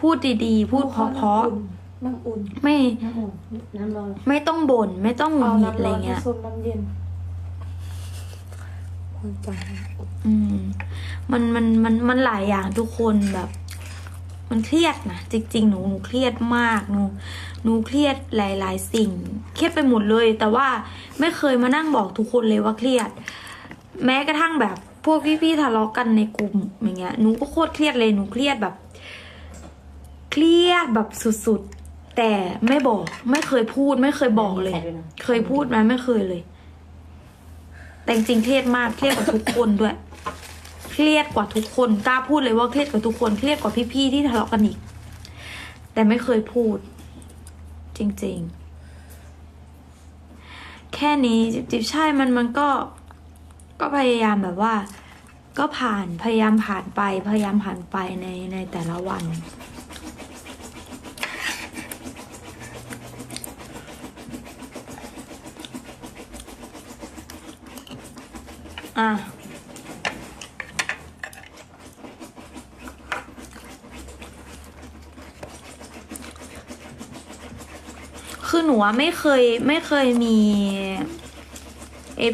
พูดดีๆ พูดเพราะน้ำอุ่นๆไม่น้ำอุ่นน้ำร้อนไม่ต้องบ่นไม่ต้องหงุดหงิดอะไรเงี้ยผสมน้ำเย็นคนใจอืมมันมันมันมันหลายอย่างทุกคนแบบ มันเครียดนะจริงๆหนูหนูเครียดมากหนูหนูเครียดหลาย ๆ สิ่ง เครียดไปหมดเลย แต่ว่าไม่เคยมานั่งบอกทุกคนเลยว่าเครียด แม้กระทั่งแบบพวกพี่ๆทะเลาะกันในกลุ่มอย่างเงี้ยหนูก็โคตรเครียดเลยหนูเครียดแบบ เครียดแบบสุดๆ แต่ไม่บอก ไม่เคยพูด ไม่เคยบอกเลย เคยพูดไหมไม่เคยเลย แต่จริงๆเครียดมากเครียดกว่าทุกคนด้วย เครียดกว่าทุกคนกล้าพูดเลยว่าเครียดกว่าทุกคนเครียดกว่าพี่ๆที่ทะเลาะกันอีกแต่ไม่เคยพูด จริง ๆ แค่นี้จิบๆใช่มันมันก็ ก็พยายามแบบว่า ก็ผ่านพยายามผ่านไป พยายามผ่านไปในในแต่ละวัน อะคือหนูไม่เคยไม่เคยมี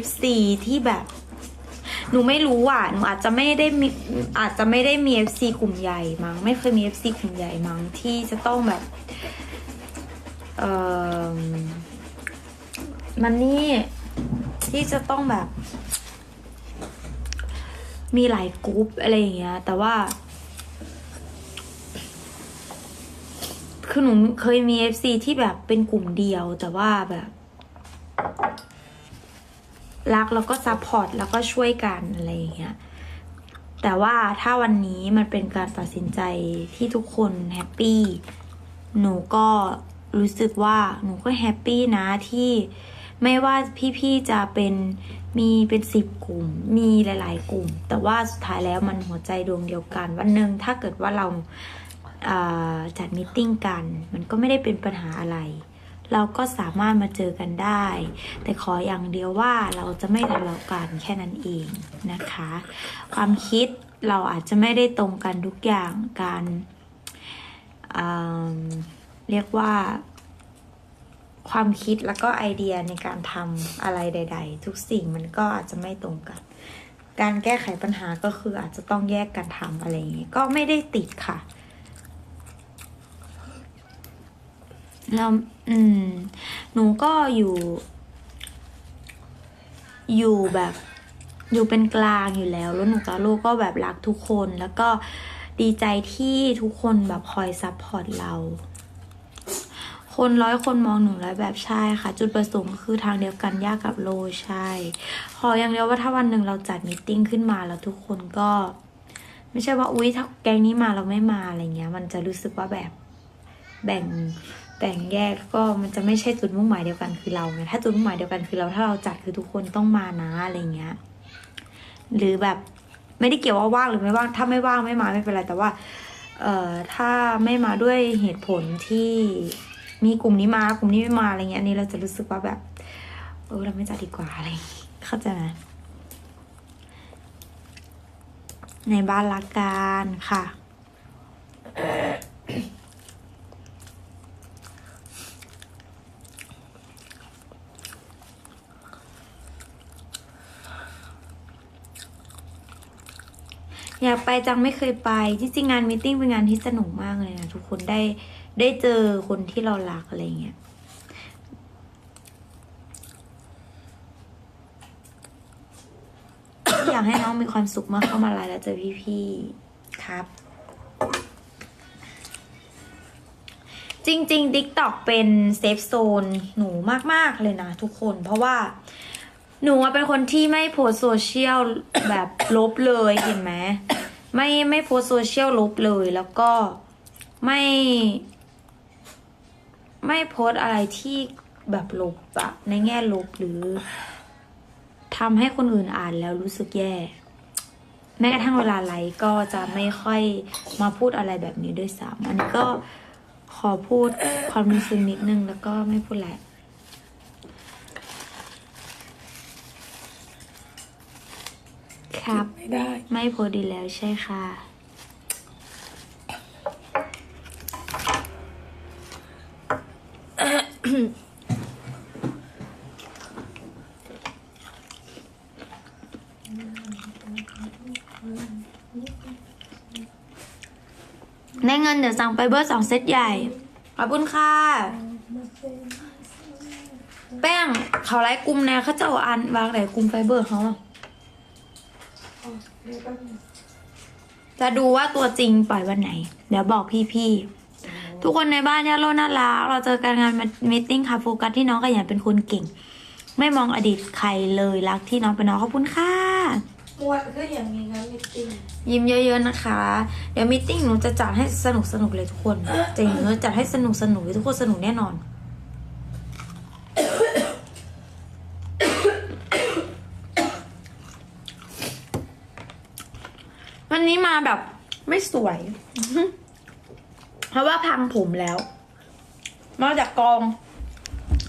FC ที่แบบ หนูไม่รู้อะ หนูอาจจะไม่ได้มีอาจจะไม่ได้มี FC กลุ่มใหญ่มั้ง ไม่เคยมี FC กลุ่มใหญ่มั้งที่จะต้องแบบ เออมันนี่ที่จะต้องแบบ มีหลายกรุ๊ปอะไรอย่างเงี้ย แต่ว่า คือหนูเคยมี FC ที่แบบเป็นกลุ่มเดียว แต่ว่าแบบ รักแล้วก็ซัพพอร์ตแล้วก็ช่วยกันอะไรอย่างเงี้ยแต่ว่าถ้าวันนี้มันเป็นการตัดสินใจที่ทุกคนแฮปปี้ หนูก็รู้สึกว่าหนูก็แฮปปี้นะที่ ไม่ว่าพี่ๆจะเป็นมีเป็นสิบกลุ่ม มีหลายๆ กลุ่ม แต่ว่าสุดท้ายแล้วมันหัวใจดวงเดียวกัน วันหนึ่งถ้าเกิดว่าเราาจัดมิทติ้งกัน มันก็ไม่ได้เป็นปัญหาอะไร เราก็สามารถมาเจอกันได้ แต่ขออย่างเดียวว่าเราจะไม่ทะเลาะกันแค่นั้นเองนะคะ ความคิดเราอาจจะไม่ได้ตรงกันทุกอย่างการอ่าเรียกว่า ความคิดแล้วก็ไอเดียในการทำอะไรใด ๆ ทุกสิ่งมันก็อาจจะไม่ตรงกัน การแก้ไขปัญหาก็คืออาจจะต้องแยกกันทำอะไรอย่างนี้ก็ไม่ได้ติดค่ะแล้วอืม หนูก็อยู่ อยู่แบบ อยู่เป็นกลางอยู่แล้ว แล้วหนูกับลูกก็แบบรักทุกคน แล้วก็ดีใจที่ทุกคนแบบคอยซัพพอร์ตเรา คนร้อยคนมองหนูร้อยแบบใช่ค่ะ จุดประสงค์คือทางเดียวกันยากกับโลใช่ ขออย่างเดียวว่าถ้าวันหนึ่งเราจัดมิ팅ขึ้นมาแล้วทุกคนก็ ไม่ใช่ว่าอุ๊ยถ้าแกงนี้มาเราไม่มาอะไรเงี้ย มันจะรู้สึกว่าแบบแบ่งแบ่งแยกก็มันจะไม่ใช่จุดมุ่งหมายเดียวกันคือเราไงถ้าจุดมุ่งหมายเดียวกันคือเราถ้าเราจัดคือทุกคนต้องมานะอะไรเงี้ยหรือแบบไม่ได้เกี่ยวว่าว่างหรือไม่ว่างถ้าไม่ว่างไม่มาไม่เป็นไรแต่ว่า เอ่อถ้าไม่มาด้วยเหตุผลที่ มีกลุ่มนี้มากลุ่มนี้ไม่มาอะไรเงี้ยอันนี้เราจะรู้สึกว่าแบบ เออเราไม่จัดดีกว่าอะไรเข้าใจไหมในบ้านละกันค่ะ อยากไปจังไม่เคยไปที่จริงงานมตติ팅เป็นงานที่สนุกมากเลยนะทุกคนได้ได้เจอคนที่เรารักอะไรเงี้ยอยากให้น้องมีความสุขมากเข้ามาไลน์แล้วเจอพี่ๆครับ จริงๆ TikTok เป็นเซฟโซนหนูมากๆเลยนะทุกคนเพราะว่า หนูอะเป็นคนที่ไม่โพสต์โซเชียลแบบลบเลยเห็นไหมไม่ไม่โพสต์โซเชียลลบเลยแล้วก็ไม่ ไม่โพสต์อะไรที่แบบลบอะในแง่ลบหรือทำให้คนอื่นอ่านแล้วรู้สึกแย่ แม้กระทั่งเวลาไลฟ์ก็จะไม่ค่อยมาพูดอะไรแบบนี้ด้วยซ้ำอันนี้ก็ขอพูดความรู้สึกนิดนึงแล้วก็ไม่พูดแหละ ครับ ไม่ได้ ไม่พอดีแล้วใช่ค่ะในเงินเดี๋ยวสั่งไปเบอร์สองเซตใหญ่ ขอบคุณค่ะ แป้งเขาไล่กลุ่มแน่เขาจะเอาอันวางไหนกลุ่มไฟเบอร์เขาอะ จะดูว่าตัวจริงปล่อยวันไหน เดี๋ยวบอกพี่ๆ ทุกคนในบ้านเนี่ยโลน่ารัก เราเจอกันงานมิทติ้งค่ะ โฟกัสที่น้องขยันเป็นคนเก่ง ไม่มองอดีตใครเลยรักที่น้องเป็นน้องขอบคุณค่ะมวนก็อย่างมีงานมิตติ้งยิ้มเยอะๆนะคะ เดี๋ยวมิทติ้งหนูจะจัดให้สนุกสนุกๆเลยทุกคนจริงหนูจะจัดให้สนุกสนุกๆทุกคนสนุกแน่นอน วันนี้มา แบบไม่สวย เพราะว่าพังผมแล้วมาจากกอง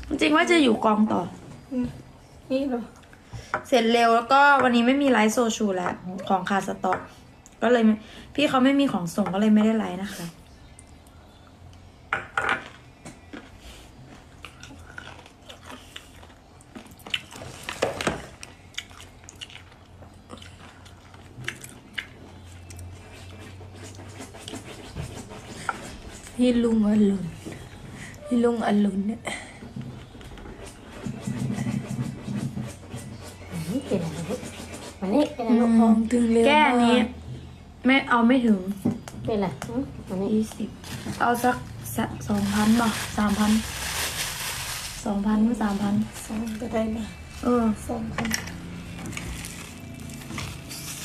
จริงๆว่าจะอยู่กองต่อ นี่เหรอ เสร็จเร็วแล้วก็วันนี้ไม่มีไลฟ์โซชูแล้ว ของคาสต็อก ก็เลยไม่พี่เขาไม่มีของส่งก็เลยไม่ได้ไลฟ์นะคะ พี่ลุงอรุณพี่ลุงอรุณเนี่ยนี่เป็นอะไรลูกมานี่เป็นอะไรลูกพองถึงเร็วแก้อันนี้ไม่เอาไม่ถึงเป็นอะไรหืมมานี่ยี่สิบเอาสักสองพันบ่สามพันสองพันหรือสามพันสองก็ได้นะเออสองพัน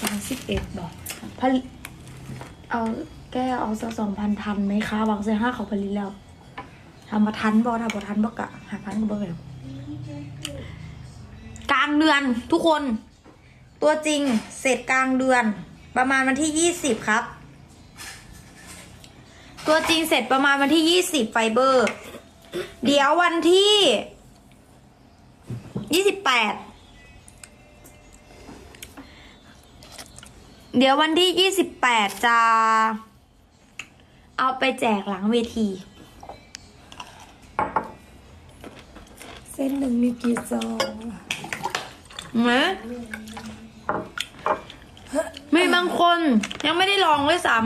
สามสิบเอ็ดบ่ผลิตเอา แก้เอาสักสองพันทันไหมคะบางเซห้าเขาผลิตแล้วทำมาทันบ่ถ้าบ่ทันบ่กะหาพันก็บ่แบบกลางเดือนทุกคน ตัวจริงเสร็จกลางเดือน ประมาณวันที่ยี่สิบครับ ตัวจริงเสร็จประมาณวันที่ยี่สิบไฟเบอร์ เดี๋ยววันที่ยี่สิบแปดเดี๋ยววันที่ยี่สิบแปดจะ เอาไปแจกหลังเวที เส้นหนึ่งมีกี่ซองไหมมีบางคนยังไม่ได้ลองด้วยซ้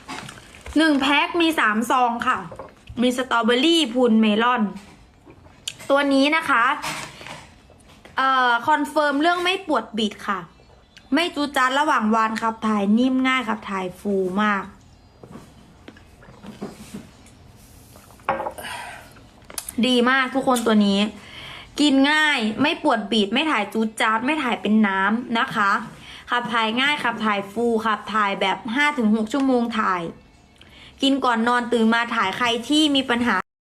ำหนึ่งแพ็คมีสามซองค่ะ มีสตรอเบอรี่พูนเมลอน ตัวนี้นะคะ เอ่อ คอนเฟิร์มเรื่องไม่ปวดบิดค่ะ ไม่จูจัดระหว่างวานขับถ่ายนิ่มง่ายขับถ่ายฟูมาก ดีมากทุกคนตัวนี้ กินง่ายไม่ปวดบีดไม่ถ่ายจูดจาดไม่ถ่ายเป็นน้ำนะคะ ขับถ่ายง่ายขับถ่ายฟูขับถ่ายแบบ 5-6 ชั่วโมงถ่าย กินก่อนนอนตื่นมาถ่ายใครที่มีปัญหา